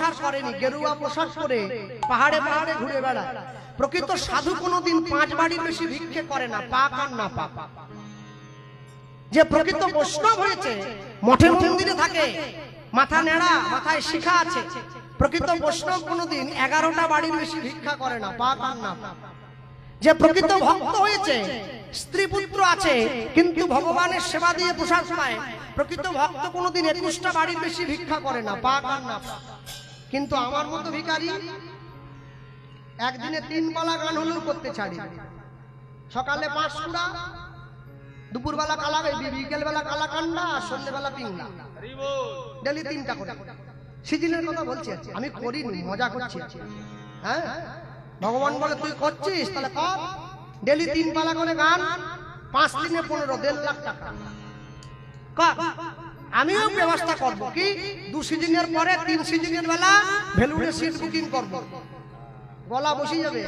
সংসার করেনি, গেরুয়া পোশাক পরে পাহাড়ে পাহাড়ে ঘুরে বেড়ায়। প্রকৃত সাধু কোনোদিন পাঁচ বাড়ির বেশি ভিক্ষে করে না, পাক আর না পাপ যে প্রকৃত বৈষ্ণব হয়েছে, মঠের মন্দিরে থাকে, মাথা নেড়া মাথায় শিখা আছে, প্রকৃত বৈষ্ণব কোনোদিন এগারোটা বাড়ির বেশি ভিক্ষা করে না, পাক আর না যে প্রকৃত ভক্ত হয়েছে, স্ত্রী পুত্র আছে, কিন্তু ভগবানের সেবা দিয়ে প্রসাদ পায়, প্রকৃত ভক্ত কোনোদিন একুশটা বাড়ির বেশি ভিক্ষা করে না, পাক আর না পাক। কিন্তু আমার মতো ভিখারি একদিনে তিন পালা গান হলেও করতে ছাড়ি। সকালে পাঁচ সুরা দুপুরবেলা কালা বিকেল বেলা কালা কান্ডা আর সন্ধ্যেবেলা পিংলা। ডেলি তিনটা করে। সিজনের কথা বলছি। আমি করিনি, মজা করছি। হ্যাঁ? ভগবান বলে তুই করছিস, তাহলে কর। ডেলি তিন পালা করে গান, পাঁচ দিনে পনেরো, দেড় লাখ টাকা। কর। আমিও ব্যবস্থা করব কি? দু সিজনের পরে তিন সিজনের বেলা ভেলুরে সিট বুকিং করব। গলা বসে যাবে।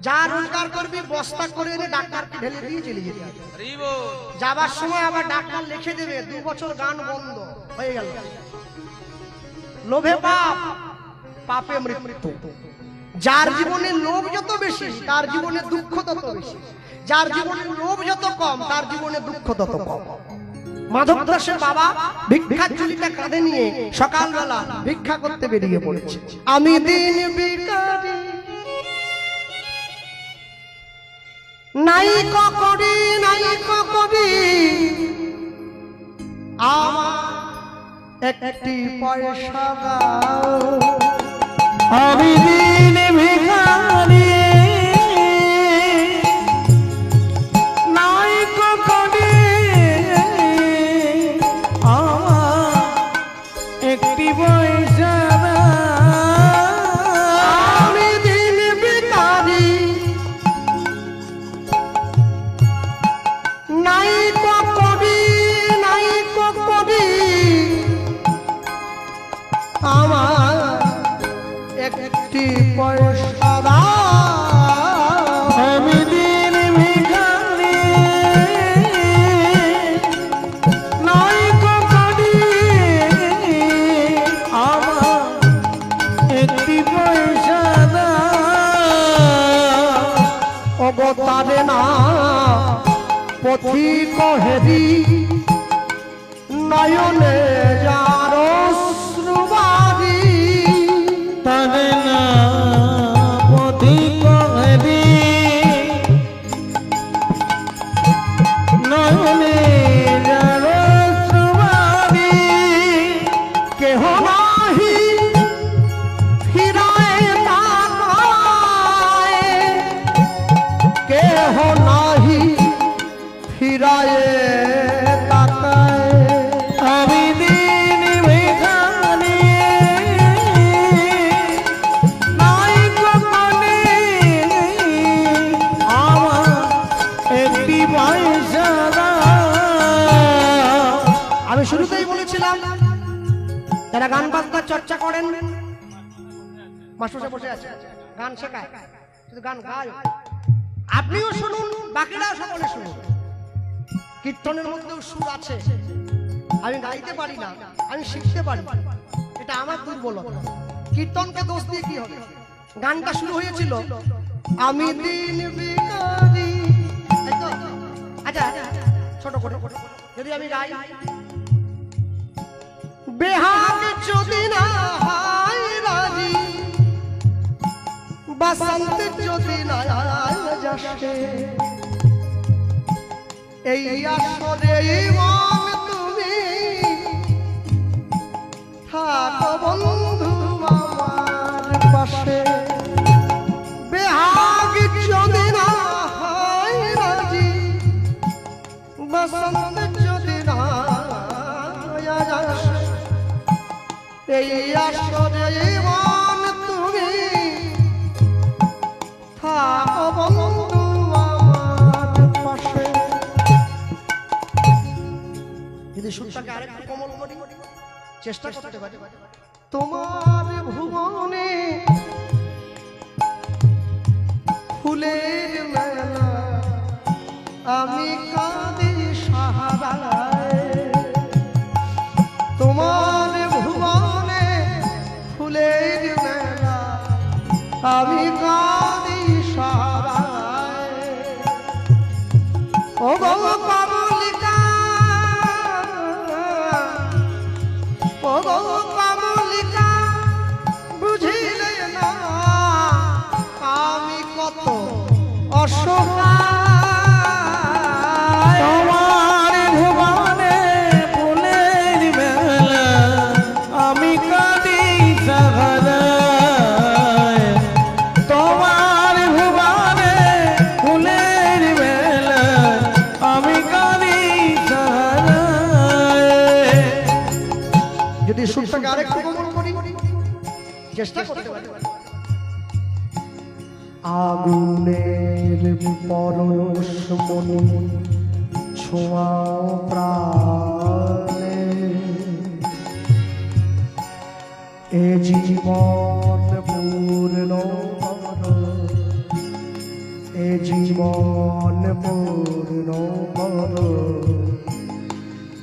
যা রোজগার করবি, বস্তা করে এনে ডাক্তারকে ঢেলে দিয়ে চলে যেতে যাবার সময় আবার ডাক্তার লিখে দেবে, দু বছর গান বন্ধ, হয়ে গেল। লোভে পাপ, পাপে মৃত্যু। যার জীবনে লোভ যত বেশি, তার জীবনে দুঃখ তত বেশি। যার জীবনে লোভ যত কম, তার জীবনে দুঃখ তত কম। মাধব দাসের বাবা ভিক্ষার চুলিটা কাঁধে নিয়ে সকালবেলা ভিক্ষা করতে বেরিয়ে পড়েছে। আমি দিন নাই নাই আমার একটি পয়সা আমি দিন ভিখারি। অবতারে না পথি কহেরি নয়নে যার মাস্টার বসে আছে। গান শেখায়। শুধু গান গায়। আপনিও শুনুন, বাকিরাও সকলে শুনুন কীর্তনের মধ্যেও সুর আছে। আমি গাইতে পারি না, আমি শিখতে পারি। এটা আমার দুর্বলতা। কীর্তনকে দোষ দিয়ে কি হবে? গানটা শুরু হয়েছিল, আমি দিন বিকারি? আচ্ছা ছোট করে। যদি আমি গাই। বেহাগ যদি না হয় বসন্ত যদি এই আসরে মন তুমি থাকো বন্ধু আমার পাশে। বেহাগ যদি না হয় রাজি, বসন্ত যদি না এই আসরে মন তোমার ভুবনে ফুলের মেলা আমি কাঁদি সাহারায়। তোমার ভুবনে ফুল আমি Ô, louco! যদি আরেকটু কোমল করি চেষ্টা করতে পারি আগুনের পরশ মনি ছোঁয়া প্রাণে। এ জীবন পূর্ণ এ জীবন পূর্ণ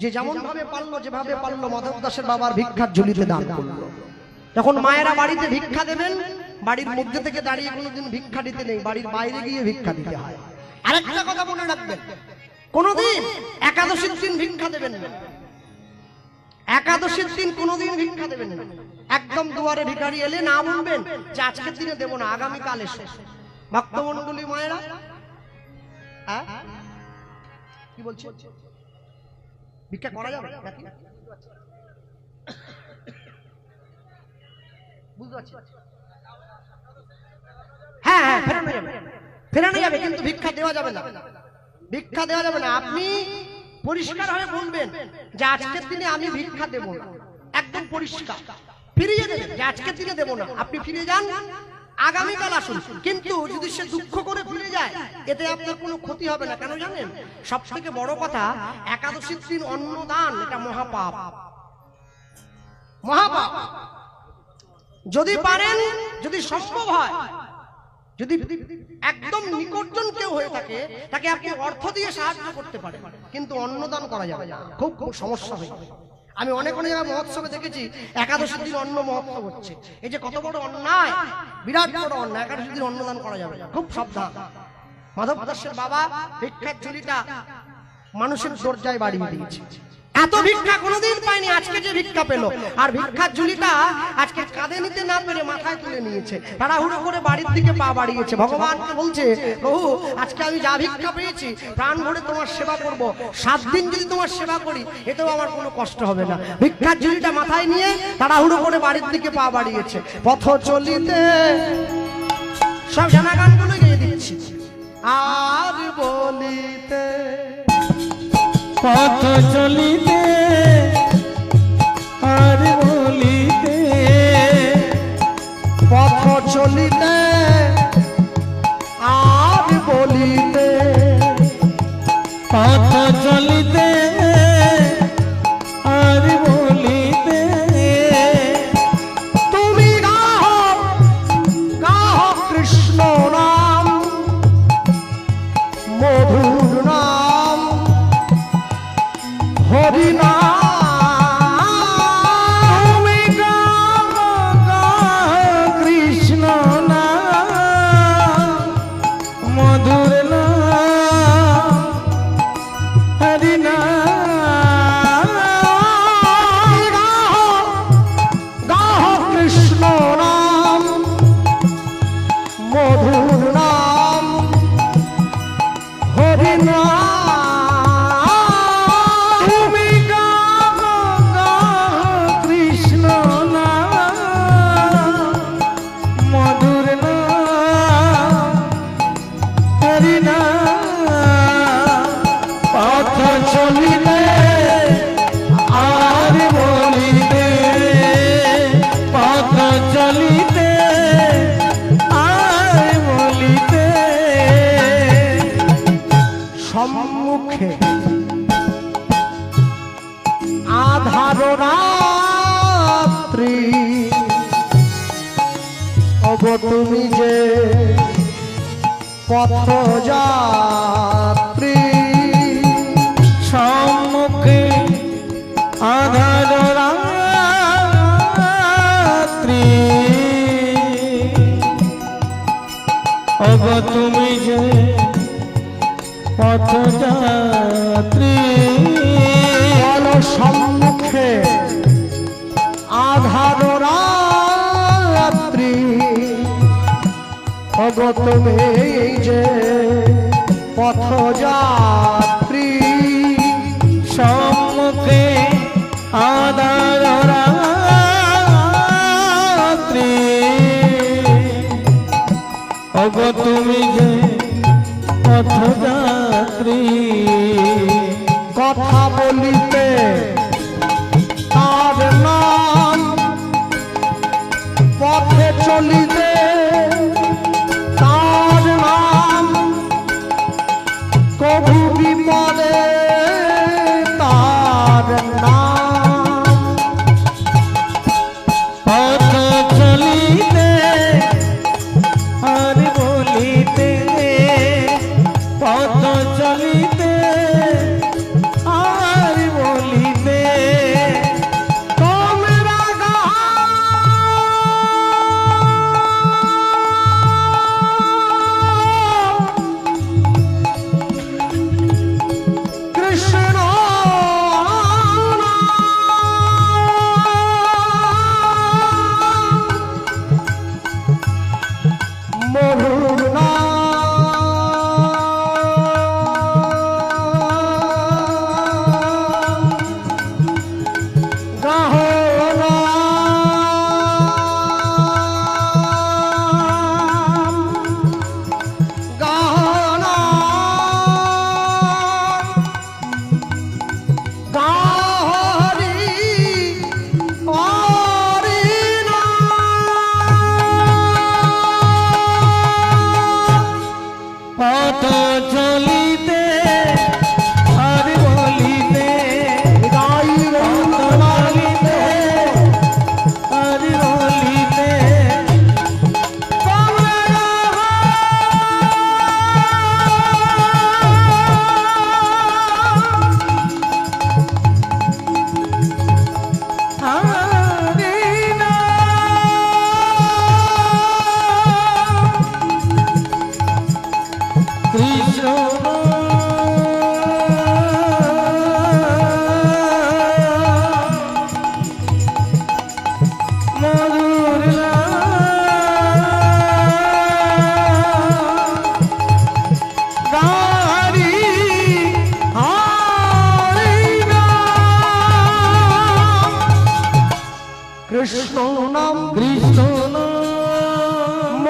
যে যেমন ভাবে পারল যেভাবে পারল মাধব দাসের বাবার ভিক্ষার ঝুলিতে দান করল। যখন মায়েরা বাড়িতে ভিক্ষা দেবেন বাড়ির মধ্যে থেকে দাঁড়িয়ে কোনোদিন ভিক্ষা দিতে নেই বাড়ির বাইরে গিয়ে ভিক্ষা দিতে হয়। আরেকটা কথা মনে রাখবেন কোনোদিন একাদশীর দিন ভিক্ষা দেবেন না। একাদশীর দিন কোনোদিন ভিক্ষা দেবেন না। একদম দুয়ারে ভিখারি এলে না বলবেন যে আজকের দিনে দেবো না আগামীকাল এসে। ভক্তমন্ডলী মায়েরা হ্যাঁ কি বলছো? ভিক্ষা করা যাবে নাকি? বুঝতে পারছি। হ্যাঁ হ্যাঁ ফেরানো যাবে। ফেরানো যাবে। কিন্তু ভিক্ষা দেওয়া যাবে না। ভিক্ষা দেওয়া যাবে না। আপনি পরিষ্কার হয়ে বলবেন যে আজকের দিনে আমি ভিক্ষা দেব না। একদম পরিষ্কার। ফিরিয়ে দেবেন যে আজকের দিনে দেব না। আপনি ফিরে যান। আগামীকাল আসুন। কিন্তু যদি সে দুঃখ করে ফিরে যায়, এতে আপনার কোনো ক্ষতি হবে না। কেন জানেন? সব থেকে বড় কথা, একাদশীর দিন অন্নদান, এটা মহাপাপ। মহাপাপ। যদি পারেন, যদি সম্ভব হয়, যদি একদম নিকটজন কেউ হয়ে থাকে, তাকে আপনি অর্থ দিয়ে সাহায্য করতে পারেন। কিন্তু অন্নদান করা যাবে না। খুব খুব সমস্যা হয়ে যাবে। আমি অনেক অনেক জায়গায় মহোৎসবে দেখেছি, একাদশীর দিন অন্ন মহোৎসব হচ্ছে। এই যে কত বড় অন্যায়, বিরাট বড় অন্যায়, একাদশীর দিন অন্নদান করা যাবে খুব সাবধান। মাধব দাসের বাবা ভিক্ষার ঝুলিটা মানুষের দরজায় বাড়িয়ে দিয়েছে। এত ভিক্ষা কোনোদিন পায়নি আজকে যে ভিক্ষা পেল। আর ভিক্ষার ঝুলিটা আজকে কাঁধে নিতে না পেরে মাথায় তুলে নিয়েছে। তাড়াহুড়ো করে বাড়ির দিকে পা বাড়িয়েছে। ভগবানকে বলছে, প্রভু, আজকে আমি যা ভিক্ষা পেয়েছি, প্রাণ ভরে তোমার সেবা করব। সাত দিন যদি তোমার সেবা করি, এতেও আমার কোনো কষ্ট হবে না। ভিক্ষার ঝুলিটা মাথায় নিয়ে তাড়াহুড়ো করে বাড়ির দিকে পা বাড়িয়েছে। পথ চলিতে সব জানা গানগুলো গিয়ে দিচ্ছি। আর বলিতে পথ চলিতে আর বলিতে পথ চলিতে আর বলিতে পথ হরি তুমি যে পথ যাত্রী বল সম্মুখে আধার রাত্রি তুমি যে পথ যাত্রী অব তুমি যে পথযাত্রী। কথা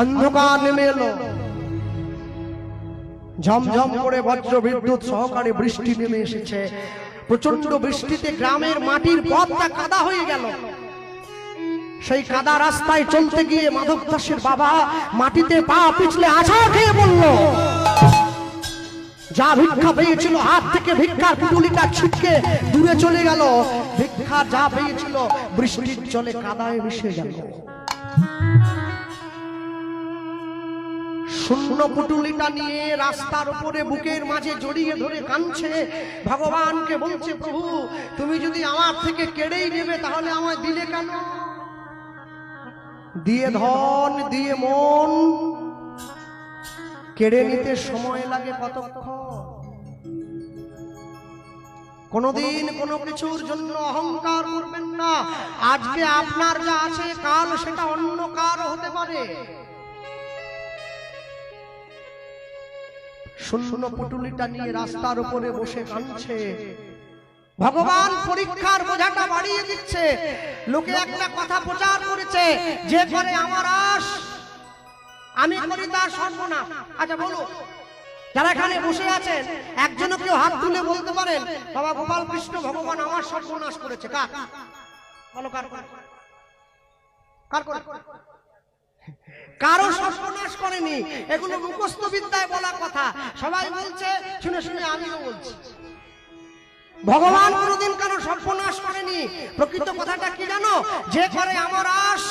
অন্ধকার নেমে এলো। ঝমঝম করে বজ্র বিদ্যুৎ সহকারে বৃষ্টি নেমে এসেছে। প্রচণ্ড বৃষ্টিতে গ্রামের মাটির পথটা কাদা হয়ে গেল। সেই কাদা রাস্তায় চলতে গিয়ে মাধব দাসের বাবা মাটিতে পা পিছলে আছা খেয়ে বলল, যা ভিক্ষা পেয়েছিল, হাত থেকে ভিক্ষার পুটুলিটা ছিটকে দূরে চলে গেল। ভিক্ষা যা পেয়েছিল, বৃষ্টির জলে কাদায় মিশে গেল। পুটুলিটা নিয়ে রাস্তার উপরে বুকের মাঝে জড়িয়ে ধরে কাঁদছে। ভগবানকে বলছে, প্রভু, তুমি যদি আমার থেকে কেড়েই নেবে, তাহলে আমায় দিলে কেন? দিয়ে ধন, দিয়ে মন, কেড়ে নিতে সময় লাগে কতক্ষণ? কোনদিন কোনো কিছুর জন্য অহংকার করবেন না। আজকে আপনার যা আছে, কাল সেটা অন্য কারও হতে পারে। শূন্য পুটুলিটা নিয়ে রাস্তার উপরে বসে কাঁদছে। ভগবান পরীক্ষার বোঝাটা বাড়িয়ে দিচ্ছে। লোকে একটা কথা প্রচার করেছে যে করে আমার আশ। আমি করি তার সর্বনাশ। আচ্ছা বলো যারা এখানে বসে আছেন একজনও কেউ হাত তুলে বলতে পারেন বাবা গোপাল কৃষ্ণ ভগবান আমার সর্বনাশ করেছে। কার? বলো কার? কার কার? করে সর্বনাশ করেনি। এগুলো মুখস্থ বিদ্যায় বলা কথা। সবাই বলছে, শুনে শুনে আমিও বলছি। ভগবান কোনোদিন কারও সর্বনাশ করেনি। প্রকৃত কথাটা কি জানো? যে করে আমার আশ,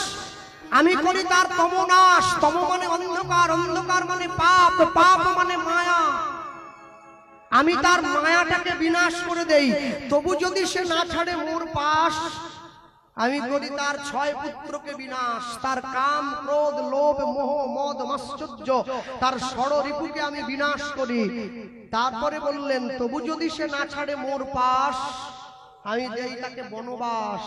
আমি করি তার তমনাশ তম মানে অন্ধকার অন্ধকার মানে পাপ পাপ মানে মায়া। আমি তার মায়াটাকে বিনাশ করে দেই। তবু যদি সে না ছাড়ে মোর পাশ আমি করি তার ছয় পুত্রকে বিনাশ। তার কাম ক্রোধ লোভ মোহ মদ মাশ্চর্য তার ষড় রিপুকে আমি বিনাশ করি। তারপরে বললেন তবু যদি সে না ছাড়ে মোর পাশ আমি দেই তাকে বনবাস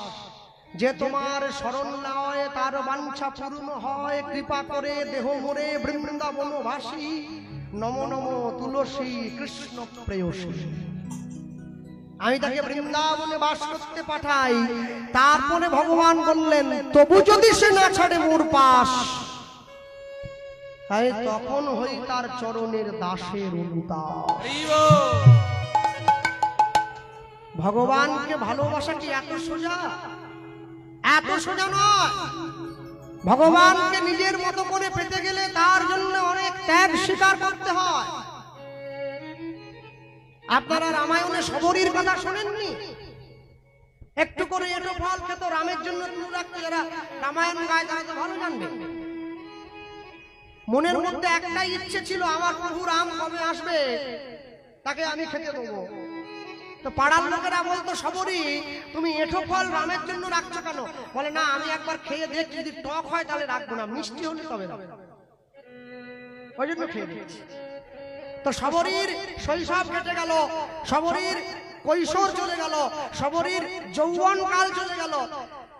যে তোমার শরণ নয় তার বাঞ্ছা পূর্ণ হয় কৃপা করে দেহ মোরে বৃন্দাবনবাসী নম নম তুলসী কৃষ্ণ প্রেয়সী। আমি তাকে বৃন্দাবনে বাস করতে পাঠাই। তারপরে ভগবান বললেন, তবু যদি সে না ছাড়ে মোর পাশ। তাই তখন হই তার চরণের দাসের ভগবানকে ভালোবাসা কি এত সোজা? এত সোজা নয়। ভগবানকে নিজের মতো করে পেতে গেলে তার জন্য অনেক ত্যাগ স্বীকার করতে হয়। আপনারা রামায়ণে সবরীর কথা শোনেননি? একটু করে এটো ফল খেত, রামের জন্য রাখতে যারা রামায়ণ গায়ে, তারা তো ভালো জানবে। মনের মধ্যে একটাই ইচ্ছে ছিল, আমার প্রভু রাম কবে আসবে, তাকে আমি খেতে দেবো। তো পাড়ার লোকেরা বলতো সবরই তুমি এঠো ফল রামের জন্য রাখছো কেন? বলে, না, আমি একবার খেয়ে দেখ যদি টক হয় তাহলে রাখব না, মিষ্টি হলে তবে ওই জন্য খেয়ে দিচ্ছি তো সবরীর শৈশব কেটে গেল সবরীর কৈশোর চলে গেল সবরীর যৌবন কাল চলে গেল।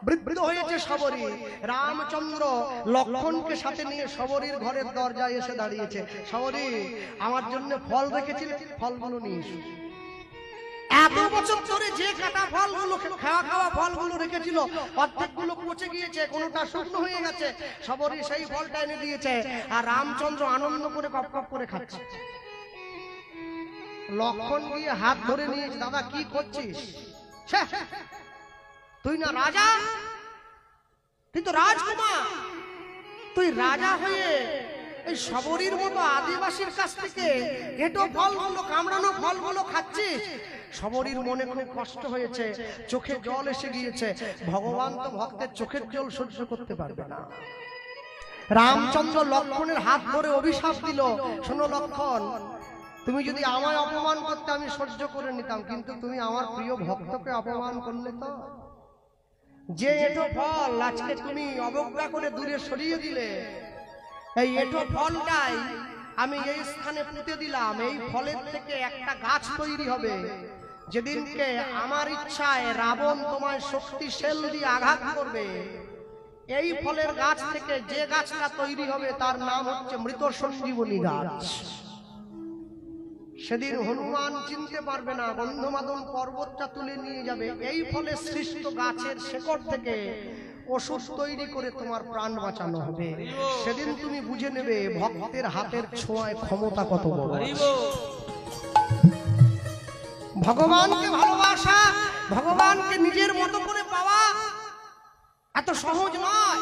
বৃদ্ধ হয়েছে সবরী রামচন্দ্র লক্ষণকে সাথে নিয়ে সবরীর ঘরের দরজায় এসে দাঁড়িয়েছে। সবরী আমার জন্য ফল রেখেছিলে, ফলগুলো নিয়ে এসো। এত বছর ধরে যে কাটা ফলগুলো, খাওয়া খাওয়া ফল ফলগুলো রেখেছিল, অর্ধেকগুলো পচে গিয়েছে, কোনোটা শুকনো হয়ে গেছে। সবরই সেই ফলটা এনে দিয়েছে, আর রামচন্দ্র আনন্দ করে কপ কপ করে খাচ্ছে। লক্ষণ গিয়ে হাত ধরে নিয়েছে, দাদা, কি করছিস? তুই না রাজা? রাজকুমার। তুই রাজা হয়ে এই সবরীর মতো আদিবাসীর কাছ থেকে ফলগুলো, কামড়ানো ফলগুলো খাচ্ছিস? সবরীর মনে খুব কষ্ট হয়েছে, চোখে জল এসে গিয়েছে। ভগবান তো ভক্তের চোখের জল সহ্য করতে পারবে না। রামচন্দ্র লক্ষণের হাত ধরে অভিশাপ দিল, শোনো লক্ষণ তুমি যদি আমায় অপমান করতে আমি সহ্য করে নিতাম, কিন্তু তুমি আমার প্রিয় ভক্তকে অপমান করলে তো? যে এটো ফল আজকে তুমি অবজ্ঞা করে দূরে সরিয়ে দিলে, এই এটো ফলটাই আমি এই স্থানে পুঁতে দিলাম, এই ফলের থেকে একটা গাছ তৈরি হবে। যেদিনকে আমার ইচ্ছায় রাবণ তোমায় শক্তি সেল দিয়ে আঘাত করবে, এই ফলের গাছ থেকে যে গাছটা তৈরি হবে তার নাম হচ্ছে মৃত সঞ্জীবনী গাছ। সেদিন হনুমান চিনতে পারবে না গন্ধমাদন পর্বতটা তুলে নিয়ে যাবে। এই ফলে সৃষ্ট গাছের শেকড় থেকে ওষুধ তৈরি করে তোমার প্রাণ বাঁচানো হবে। সেদিন তুমি বুঝে নেবে ভক্তের হাতের ছোঁয়ায় ক্ষমতা কত বড়। ভগবানকে ভালোবাসা, ভগবানকে নিজের মতো করে পাওয়া এত সহজ নয়।